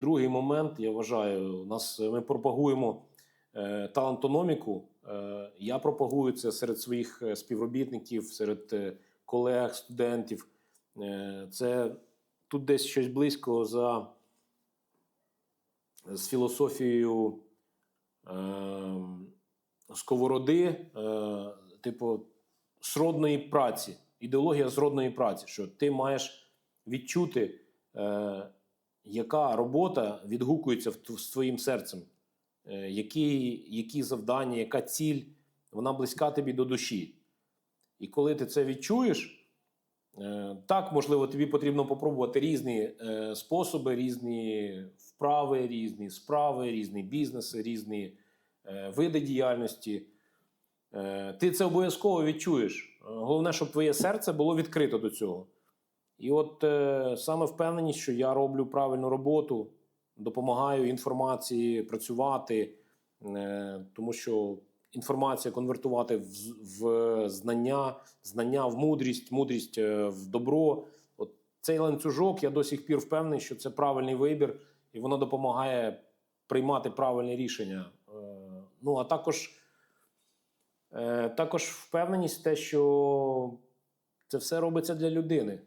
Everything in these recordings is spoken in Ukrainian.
Другий момент, я вважаю, нас е, ми пропагуємо е, талантономіку. Е, я пропагую це серед своїх е, співробітників, серед е, колег, студентів. Е, це тут десь щось близько за з філософією е, сковороди, е, типу, сродної праці, ідеологія сродної праці, що ти маєш відчути, яка робота відгукується в твоїм серцем, е, які, які завдання, яка ціль, вона близька тобі до душі. І коли ти це відчуєш, Е, Так, можливо, тобі потрібно попробувати різні е, способи, різні вправи, різні справи, різні бізнеси, різні види діяльності. Ти це обов'язково відчуєш. Головне, щоб твоє серце було відкрито до цього. І от е, саме впевненість, що я роблю правильну роботу, допомагаю інформації працювати, е, тому що інформація конвертувати в, в знання, знання в мудрість, мудрість е, в добро. От цей ланцюжок, я до сих пір впевнений, що це правильний вибір, і воно допомагає приймати правильні рішення. Е, Ну а також, е, також впевненість те, що це все робиться для людини.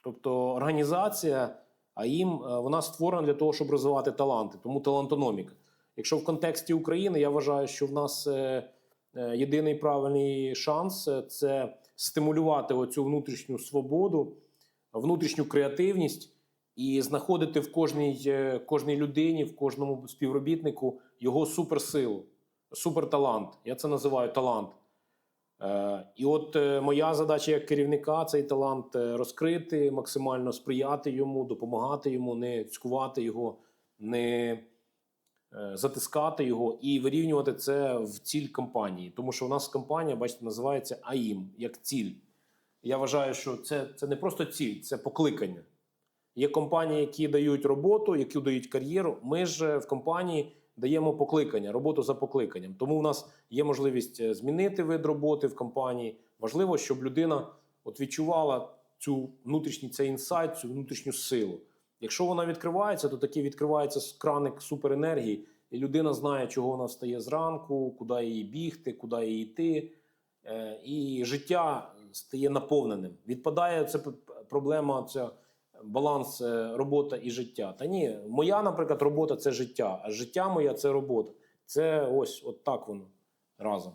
Тобто організація, а їм е, вона створена для того, щоб розвивати таланти, тому талантономіка. Якщо в контексті України, я вважаю, що в нас е, е, єдиний правильний шанс це стимулювати оцю внутрішню свободу, внутрішню креативність і знаходити в кожній, кожній людині, в кожному співробітнику його суперсилу, суперталант. Я це називаю талант. Е, І от е, моя задача як керівника цей талант е, розкрити, максимально сприяти йому, допомагати йому, не цькувати його, не затискати його і вирівнювати це в ціль компанії. Тому що у нас компанія, бачите, називається АІМ як ціль. Я вважаю, що це, це не просто ціль, це покликання. Є компанії, які дають роботу, які дають кар'єру. Ми ж в компанії даємо покликання, роботу за покликанням. Тому в нас є можливість е, змінити вид роботи в компанії. Важливо, щоб людина от відчувала цю внутрішній цей інсайт, цю внутрішню силу. Якщо вона відкривається, то таки відкривається краник суперенергії, і людина знає, чого вона встає зранку, куди їй бігти, куди їй йти. Е, І життя стає наповненим. Відпадає п- проблема, ця баланс е, робота і життя. Та ні, моя, наприклад, робота це життя, а життя моє це робота. Це ось от так воно разом.